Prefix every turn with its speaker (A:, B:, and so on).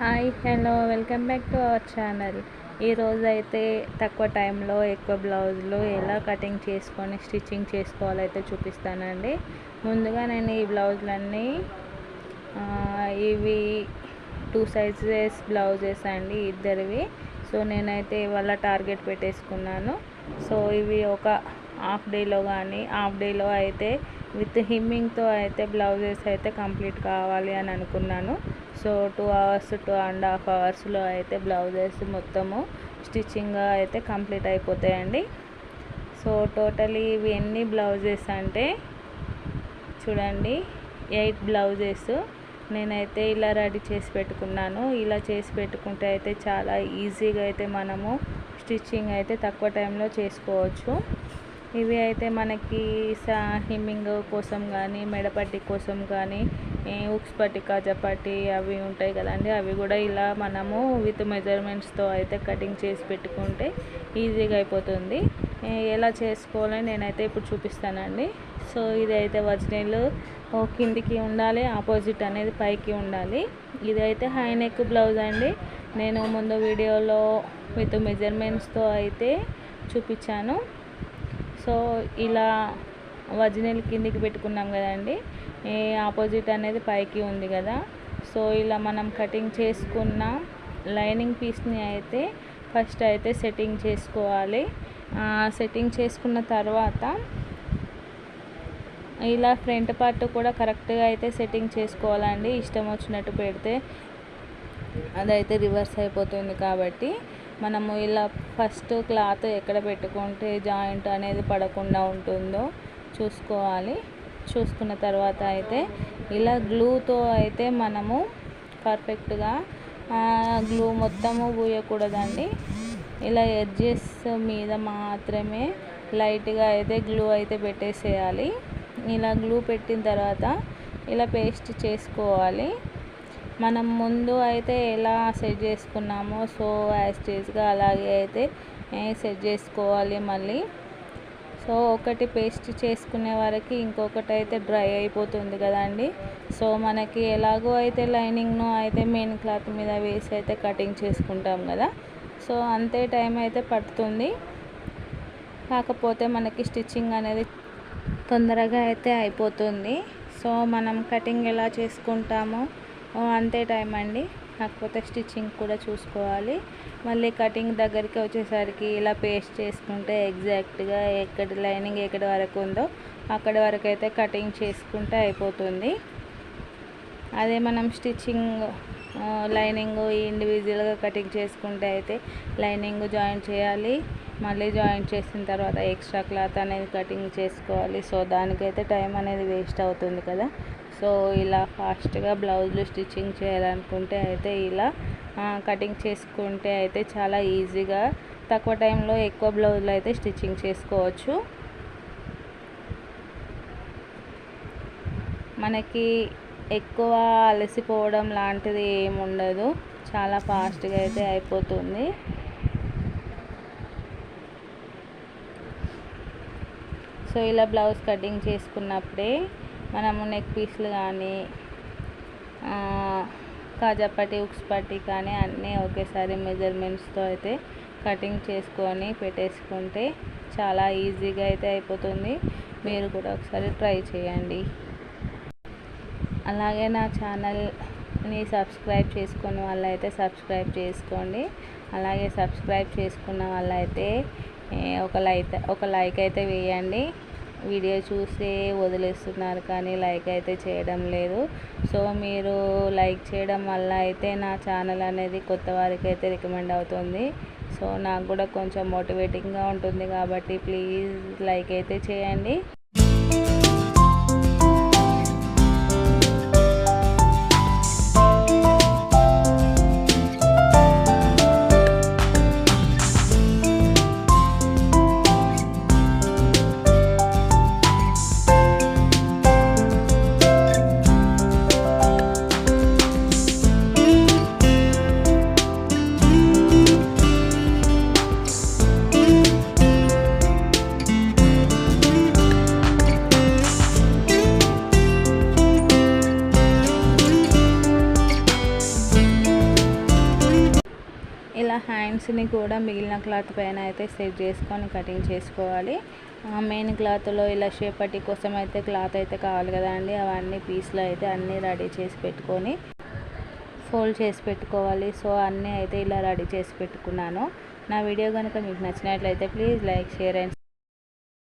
A: Hi hello welcome back to our channel. ఈరోజు అయితే తక్కువ టైంలో ఎక్కువ బ్లౌజులు ఎలా కటింగ్ చేసుకొని స్టిచ్చింగ్ చేసుకోవాలో అయితే చూపిస్తానండి. ముందుగా నేను ఈ బ్లౌజులన్నీ ఇవి టూ సైజెస్ బ్లౌజెస్ అండి ఇద్దరివి. సో నేనైతే ఇవాళ టార్గెట్ పెట్టేసుకున్నాను. సో ఇవి ఒక హాఫ్ డేలో కానీ హాఫ్ డేలో అయితే విత్ హిమ్మింగ్తో అయితే బ్లౌజెస్ అయితే కంప్లీట్ కావాలి అని అనుకున్నాను. So two hours two and half అవర్స్లో అయితే బ్లౌజెస్ మొత్తము స్టిచ్చింగ్ అయితే కంప్లీట్ అయిపోతాయండి. సో టోటలీ ఇవి ఎన్ని బ్లౌజెస్ అంటే చూడండి ఎయిట్ బ్లౌజెస్. నేనైతే ఇలా రెడీ చేసి పెట్టుకున్నాను. ఇలా చేసి పెట్టుకుంటే అయితే చాలా ఈజీగా అయితే మనము స్టిచ్చింగ్ అయితే తక్కువ టైంలో చేసుకోవచ్చు. ఇవి అయితే మనకి సా హిమ్మింగ్ కోసం కానీ మెడపట్టి కోసం కానీ ఉక్స్ పట్టి అవి ఉంటాయి కదండి. అవి కూడా ఇలా మనము విత్ మెజర్మెంట్స్తో అయితే కటింగ్ చేసి పెట్టుకుంటే ఈజీగా అయిపోతుంది. ఎలా చేసుకోవాలని నేనైతే ఇప్పుడు చూపిస్తానండి. సో ఇది అయితే ఒరిజినల్ కిందికి ఉండాలి ఆపోజిట్ అనేది పైకి ఉండాలి. ఇది అయితే హై నెక్ బ్లౌజ్ అండి. నేను ముందు వీడియోలో విత్ మెజర్మెంట్స్తో అయితే చూపించాను. సో ఇలా ఒరిజినల్ కిందికి పెట్టుకున్నాం కదండి. ఈ ఆపోజిట్ అనేది పైకి ఉంది కదా. సో ఇలా మనం కటింగ్ చేసుకున్న లైనింగ్ పీస్ని అయితే ఫస్ట్ అయితే సెట్టింగ్ చేసుకోవాలి. సెట్టింగ్ చేసుకున్న తర్వాత ఇలా ఫ్రంట్ పార్ట్ కూడా కరెక్ట్గా అయితే సెట్టింగ్ చేసుకోవాలండి. ఇష్టం వచ్చినట్టు పెడితే అదైతే రివర్స్ అయిపోతుంది కాబట్టి మనము ఇలా ఫస్ట్ క్లాత్ ఎక్కడ పెట్టుకుంటే జాయింట్ అనేది పడకుండా ఉంటుందో చూసుకోవాలి. చూసుకున్న తర్వాత అయితే ఇలా గ్లూతో అయితే మనము పర్ఫెక్ట్గా గ్లూ మొత్తము పూయకూడదండి. ఇలా ఎడ్జెస్ మీద మాత్రమే లైట్గా అయితే గ్లూ అయితే పెట్టేసేయాలి. ఇలా గ్లూ పెట్టిన తర్వాత ఇలా పేస్ట్ చేసుకోవాలి. మనం ముందు అయితే ఎలా సెట్ చేసుకున్నామో సో యాస్టేజ్గా అలాగే అయితే సెట్ చేసుకోవాలి మళ్ళీ. సో ఒకటి పేస్ట్ చేసుకునే వారికి ఇంకొకటి అయితే డ్రై అయిపోతుంది కదండి. సో మనకి ఎలాగో అయితే లైనింగ్ను అయితే మెయిన్ క్లాత్ మీద వేసి అయితే కటింగ్ చేసుకుంటాం కదా. సో అంతే టైం అయితే పడుతుంది. కాకపోతే మనకి స్టిచ్చింగ్ అనేది తొందరగా అయితే అయిపోతుంది. సో మనం కటింగ్ ఎలా చేసుకుంటామో అంతే టైం అండి. కాకపోతే స్టిచ్చింగ్ కూడా చూసుకోవాలి. మళ్ళీ కటింగ్ దగ్గరికి వచ్చేసరికి ఇలా పేస్ట్ చేసుకుంటే ఎగ్జాక్ట్గా ఎక్కడ లైనింగ్ ఎక్కడి వరకు ఉందో అక్కడి వరకు అయితే కటింగ్ చేసుకుంటే అయిపోతుంది. అదే మనం స్టిచ్చింగ్ లైనింగ్ ఇండివిజువల్గా కటింగ్ చేసుకుంటే అయితే లైనింగ్ జాయిన్ చేయాలి. మళ్ళీ జాయిన్ చేసిన తర్వాత ఎక్స్ట్రా క్లాత్ అనేది కటింగ్ చేసుకోవాలి. సో దానికైతే టైం అనేది వేస్ట్ అవుతుంది కదా. సో ఇలా ఫాస్ట్గా బ్లౌజులు స్టిచ్చింగ్ చేయాలనుకుంటే అయితే ఇలా కటింగ్ చేసుకుంటే అయితే చాలా ఈజీగా తక్కువ టైంలో ఎక్కువ బ్లౌజులు అయితే స్టిచ్చింగ్ చేసుకోవచ్చు. మనకి ఎక్కువ అలసిపోవడం లాంటిది ఏమి ఉండదు చాలా ఫాస్ట్గా అయితే అయిపోతుంది. సో ఇలా బ్లౌజ్ కటింగ్ చేసుకున్నప్పుడే మనము నెక్ పీస్లు కానీ కాజాపట్టి ఉక్స్ పట్టి కానీ అన్నీ ఒకేసారి మెజర్మెంట్స్తో అయితే కటింగ్ చేసుకొని పెట్టేసుకుంటే చాలా ఈజీగా అయితే అయిపోతుంది. మీరు కూడా ఒకసారి ట్రై చేయండి. అలాగే నా ఛానల్ని సబ్స్క్రైబ్ చేసుకున్న వాళ్ళైతే సబ్స్క్రైబ్ చేసుకోండి. అలాగే సబ్స్క్రైబ్ చేసుకున్న వాళ్ళైతే ఒక లైక్ ఒక లైక్ అయితే వేయండి. వీడియో చూసి వదిలేస్తున్నారు కానీ లైక్ అయితే చేయడం లేదు. సో మీరు లైక్ చేయడం వల్ల అయితే నా ఛానల్ అనేది కొత్త వారికి అయితే రికమెండ్ అవుతుంది. సో నాకు కూడా కొంచెం మోటివేటింగ్గా ఉంటుంది కాబట్టి ప్లీజ్ లైక్ అయితే చేయండి. హ్యాండ్స్ని కూడా మిగిలిన క్లాత్ పైన అయితే సెట్ చేసుకొని కటింగ్ చేసుకోవాలి. మెయిన్ క్లాత్లో ఇలా షేపట్టి కోసం అయితే క్లాత్ అయితే కావాలి కదా అండి. అవన్నీ పీస్లు అయితే అన్నీ రెడీ చేసి పెట్టుకొని ఫోల్డ్ చేసి పెట్టుకోవాలి. సో అన్నీ అయితే ఇలా రెడీ చేసి పెట్టుకున్నాను. నా వీడియో కనుక మీకు నచ్చినట్లయితే ప్లీజ్ లైక్ షేర్ అండ్